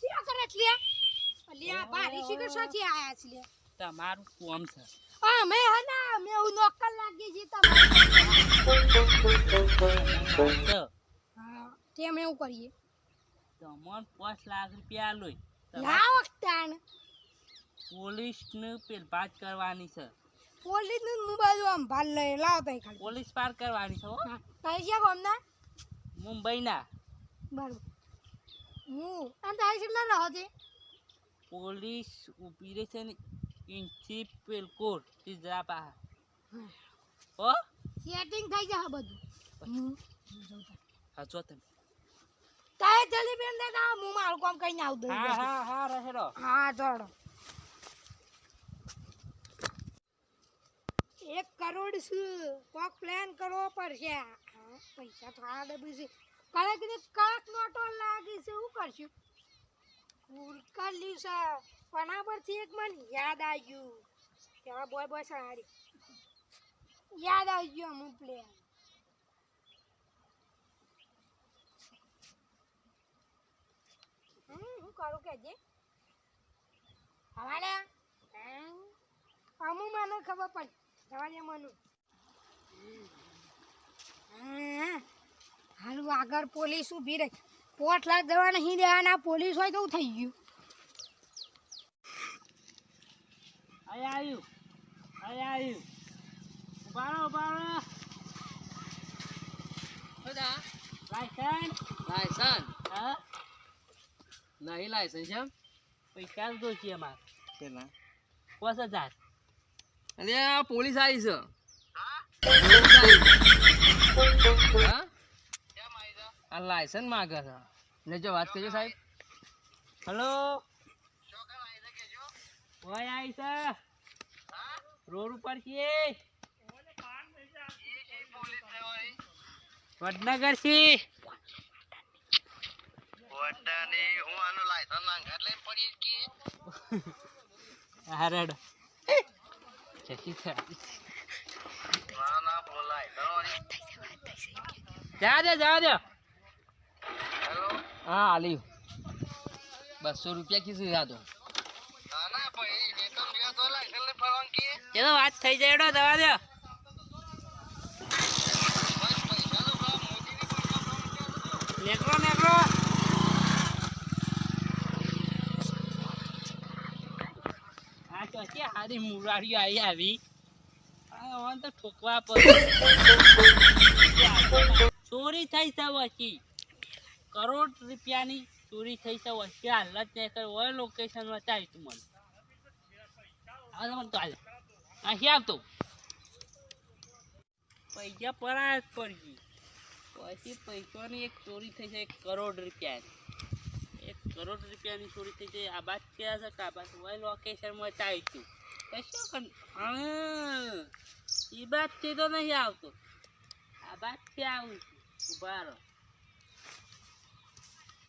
શી કરે છે લે અલ્યા ભારી શી કર સાથી આયા છે લે તમારું કોમ છે. આ મે હના મે હું નોકર લાગી જી તમારે તો હા તેમ એવું કરીએ. તમને પાંચ લાખ રૂપિયા લોય. લાવ તાણ. પોલીસ ને પેલ વાત કરવાની છે. પોલીસનું મોબાઈલ આમ ભાલ લઈ લાવ તઈ ખાલી. પોલીસ પાર કરવાની છે હો. હા કઈ છે ગમના મુંબઈના. બરોબર. હું અને તારી કેટલા રહો છે પોલીસ ઊભી રહે છે ને ઇન્ચી પેલ કોટ તીજરા પાસે હો સેટિંગ થઈ જશે બધું હું હા જો તમે તારે જલ્દી બેન દે ના હું મારું કામ કઈ આવ દઉં હા હા હા રહેલો હા ચડો એક કરોડ છે કોક પ્લાન કરવો પડશે હા, પૈસા થોડા ડબી છે કડક ને કડક નોટો લાગી છે શું કરશું? ઉરકલ્યું છે કોના પરથી એક મને યાદ આવ્યું કેવા બોય બોય સારી યાદ આવી ગયો અમુક હમ, હું કરું કે જે? હવાને અમુ મને ખબર પડી. જવાને મનુ હાલું આગળ પોલીસ ઊભી રહી. પોઠ લાખ જવા નહીં દેવાના પોલીસ હોય તો થઈ ગયું. અહીં આવ્યું. અહીં આવ્યું. ઉભારો ઉભારો લાયસન્સ? લાયસન્સ? હા? નહીં લાયસન્સ એમ? પૈસા જ દોશી અમારે. પેલા પાંચ હજાર. અરે આ પોલીસ આવી છે. હા? આ લાયસન્સ માગે છે. જો વાત કરજો સાહેબ. હલો ઓય આવી છે. રોડ ઉપર છીએ. વડનગર છી હા રેડ. જતી છે જા દે જા દે હા આલી બસો રૂપિયા કીધું યાદ ચલો વાત થઈ જાય એડો દવા દો. નેકરો નેકરો આ તો હારી મુરારીઓ આવી આવી. આ તો ઠોકવા પડે. ચોરી થઈ છે વચ્ચે કરોડ રૂપિયાની ચોરી થઈ છે વચ્ચે હાલત નહીં કરે. ઓય લોકેશનમાં ચાલ તું મને. હવે મને તો હાલ. અહીં આવતો? પૈસા પરાય જ પડી પછી પૈસાની એક ચોરી થઈ છે, એક કરોડ રૂપિયાની. એક કરોડ રૂપિયાની ચોરી થઈ છે. આ બાદ ક્યાં છે? કા બાદ ઓય લોકેશનમાં ચાલ તું. કશું હા. એ બાદથી તો નહીં આવતો. આ બાદથી આવું છું. ઊભા રહો.